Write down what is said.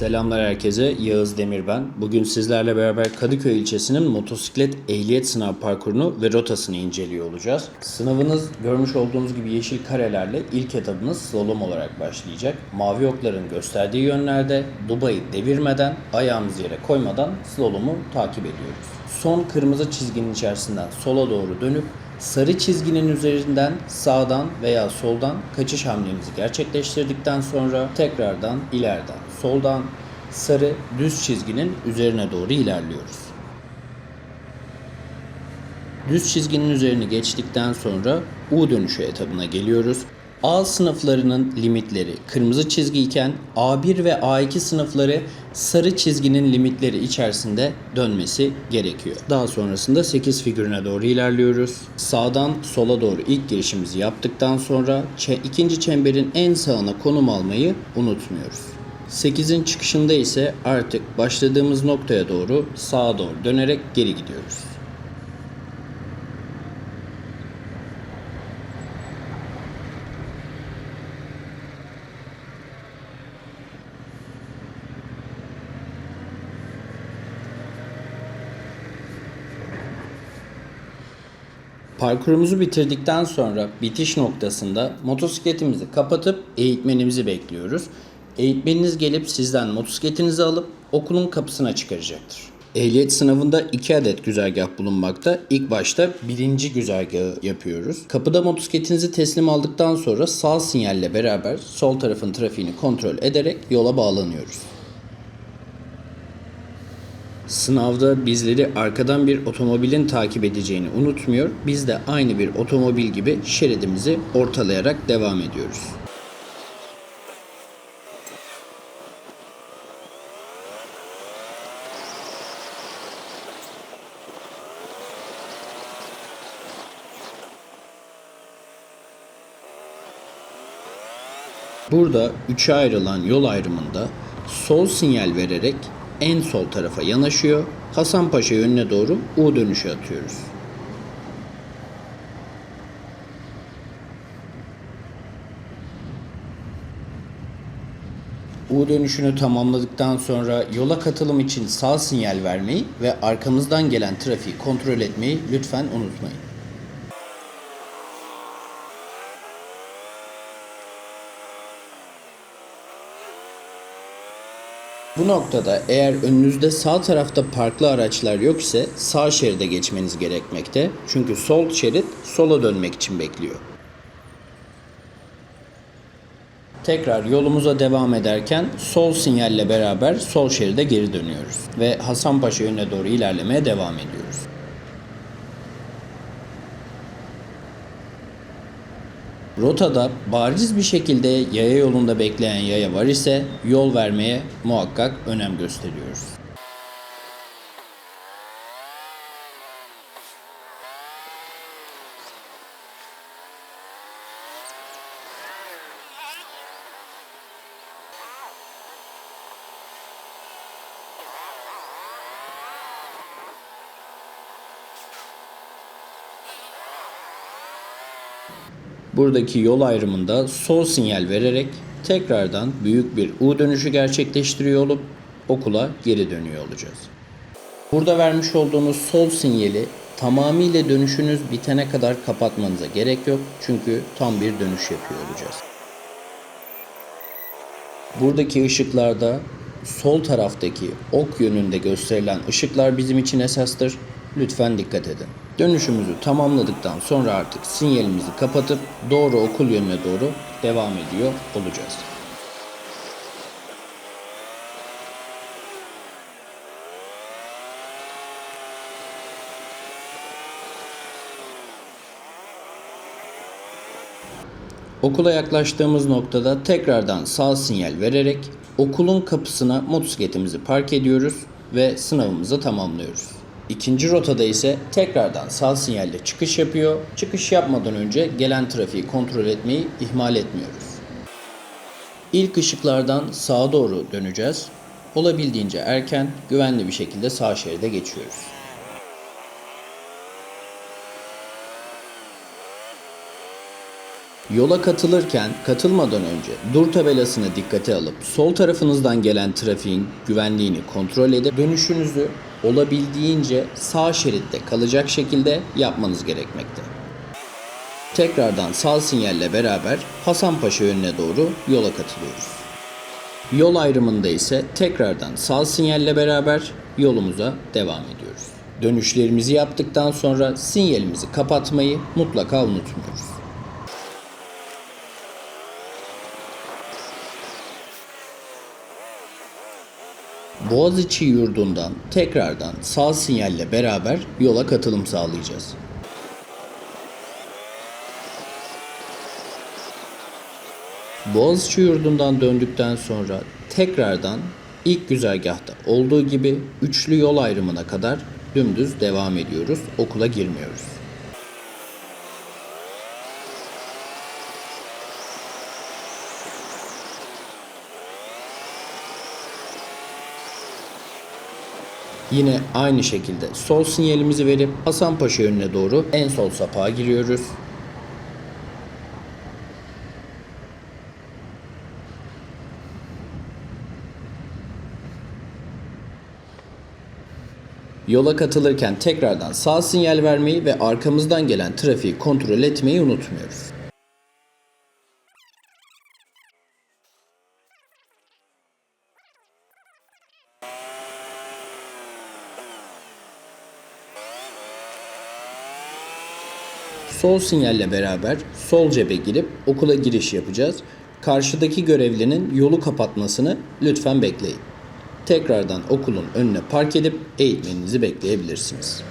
Selamlar herkese. Yağız Demir ben. Bugün sizlerle beraber Kadıköy ilçesinin motosiklet ehliyet sınav parkurunu ve rotasını inceliyor olacağız. Sınavınız görmüş olduğunuz gibi yeşil karelerle ilk etapınız slalom olarak başlayacak. Mavi okların gösterdiği yönlerde Dubai'yi devirmeden, ayağımızı yere koymadan slalomu takip ediyoruz. Son kırmızı çizginin içerisinden sola doğru dönüp Sarı çizginin üzerinden sağdan veya soldan kaçış hamlemizi gerçekleştirdikten sonra tekrardan ileriden soldan sarı düz çizginin üzerine doğru ilerliyoruz. Düz çizginin üzerini geçtikten sonra U dönüşü etabına geliyoruz. A sınıflarının limitleri kırmızı çizgi iken A1 ve A2 sınıfları sarı çizginin limitleri içerisinde dönmesi gerekiyor. Daha sonrasında 8 figürüne doğru ilerliyoruz. Sağdan sola doğru ilk girişimizi yaptıktan sonra ikinci çemberin en sağına konum almayı unutmuyoruz. 8'in çıkışında ise artık başladığımız noktaya doğru sağa doğru dönerek geri gidiyoruz. Parkurumuzu bitirdikten sonra bitiş noktasında motosikletimizi kapatıp eğitmenimizi bekliyoruz. Eğitmeniniz gelip sizden motosikletinizi alıp okulun kapısına çıkaracaktır. Ehliyet sınavında iki adet güzergah bulunmakta. İlk başta birinci güzergahı yapıyoruz. Kapıda motosikletinizi teslim aldıktan sonra sağ sinyalle beraber sol tarafın trafiğini kontrol ederek yola bağlanıyoruz. Sınavda bizleri arkadan bir otomobilin takip edeceğini unutmuyor. Biz de aynı bir otomobil gibi şeridimizi ortalayarak devam ediyoruz. Burada üçe ayrılan yol ayrımında sol sinyal vererek en sol tarafa yanaşıyor. Hasanpaşa yönüne doğru U dönüşü atıyoruz. U dönüşünü tamamladıktan sonra yola katılım için sağ sinyal vermeyi ve arkamızdan gelen trafiği kontrol etmeyi lütfen unutmayın. Bu noktada eğer önünüzde sağ tarafta parklı araçlar yok ise sağ şeride geçmeniz gerekmekte. Çünkü sol şerit sola dönmek için bekliyor. Tekrar yolumuza devam ederken sol sinyalle beraber sol şeride geri dönüyoruz ve Hasanpaşa yönüne doğru ilerlemeye devam ediyoruz. Rotada bariz bir şekilde yaya yolunda bekleyen yaya var ise yol vermeye muhakkak önem gösteriyoruz. Buradaki yol ayrımında sol sinyal vererek tekrardan büyük bir U dönüşü gerçekleştiriyor olup okula geri dönüyor olacağız. Burada vermiş olduğunuz sol sinyali tamamıyla dönüşünüz bitene kadar kapatmanıza gerek yok. Çünkü tam bir dönüş yapıyor olacağız. Buradaki ışıklarda sol taraftaki ok yönünde gösterilen ışıklar bizim için esastır. Lütfen dikkat edin. Dönüşümüzü tamamladıktan sonra artık sinyalimizi kapatıp doğru okul yönüne doğru devam ediyor olacağız. Okula yaklaştığımız noktada tekrardan sağ sinyal vererek okulun kapısına motosikletimizi park ediyoruz ve sınavımızı tamamlıyoruz. İkinci rotada ise tekrardan sağ sinyalle çıkış yapıyor. Çıkış yapmadan önce gelen trafiği kontrol etmeyi ihmal etmiyoruz. İlk ışıklardan sağa doğru döneceğiz. Olabildiğince erken, güvenli bir şekilde sağ şeride geçiyoruz. Yola katılırken katılmadan önce dur tabelasını dikkate alıp sol tarafınızdan gelen trafiğin güvenliğini kontrol edip dönüşünüzü olabildiğince sağ şeritte kalacak şekilde yapmanız gerekmekte. Tekrardan sağ sinyalle beraber Hasanpaşa yönüne doğru yola katılıyoruz. Yol ayrımında ise tekrardan sağ sinyalle beraber yolumuza devam ediyoruz. Dönüşlerimizi yaptıktan sonra sinyalimizi kapatmayı mutlaka unutmuyoruz. Boğaziçi yurdundan tekrardan sağ sinyalle beraber yola katılım sağlayacağız. Boğaziçi yurdundan döndükten sonra tekrardan ilk güzergahta olduğu gibi üçlü yol ayrımına kadar dümdüz devam ediyoruz. Okula girmiyoruz. Yine aynı şekilde sol sinyalimizi verip Hasanpaşa yönüne doğru en sol sapağa giriyoruz. Yola katılırken tekrardan sağ sinyal vermeyi ve arkamızdan gelen trafiği kontrol etmeyi unutmuyoruz. Sol sinyalle beraber sol cebe girip okula giriş yapacağız. Karşıdaki görevlinin yolu kapatmasını lütfen bekleyin. Tekrardan okulun önüne park edip eğitmeninizi bekleyebilirsiniz.